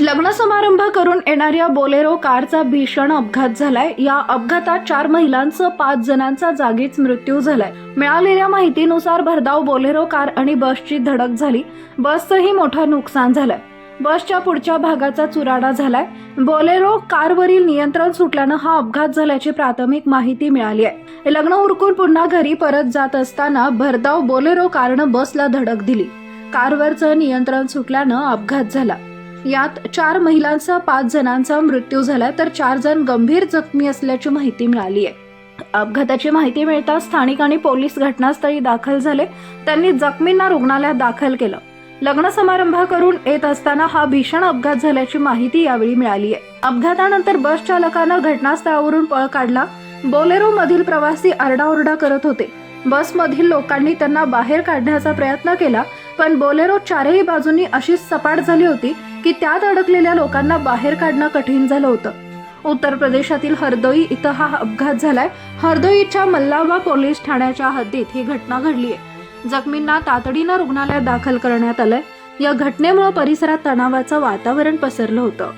लग्न समारंभ करून येणाऱ्या बोलेरो कारचा भीषण अपघात झालाय. या अपघातात चार महिलांसह पाच जणांचा जागीच मृत्यू झालाय. मिळालेल्या माहितीनुसार भरधाव बोलेरो कार आणि बसची धडक झाली. बसचंही मोठं नुकसान झालंय. बसच्या पुढच्या भागाचा चुराडा झालाय. बोलेरो कारवरील नियंत्रण सुटल्यानं हा अपघात झाल्याची प्राथमिक माहिती मिळाली आहे. लग्न उरकून पुन्हा घरी परत जात असताना भरधाव बोलेरो कारनं बसला धडक दिली. कारवरचं नियंत्रण सुटल्यानं अपघात झाला. यात चार महिलांचा पाच जणांचा मृत्यू झाला तर चार जण गंभीर जखमी असल्याची माहिती मिळाली आहे. अपघाताची माहिती मिळताच स्थानिक आणि पोलीस घटनास्थळी दाखल झाले. त्यांनी जखमींना रुग्णालयात दाखल केलं. लग्न समारंभ करून येत असताना हा भीषण अपघात झाल्याची माहिती यावेळी मिळाली आहे. अपघातानंतर बस चालकानं घटनास्थळावरून पळ काढला. बोलेरो मधील प्रवासी आरडाओरडा करत होते. बसमधील लोकांनी त्यांना बाहेर काढण्याचा प्रयत्न केला. पण बोलेरो चारही बाजूंनी अशीच सपाट झाली होती की त्यात अडकलेल्या लोकांना बाहेर काढणं कठीण झालं होतं. उत्तर प्रदेशातील हरदोई इथं हा अपघात झालाय. हरदोईच्या मल्लावा पोलीस ठाण्याच्या हद्दीत ही घटना घडली आहे. जखमींना तातडीनं रुग्णालयात दाखल करण्यात आलंय. या घटनेमुळे परिसरात तणावाचं वातावरण पसरलं होतं.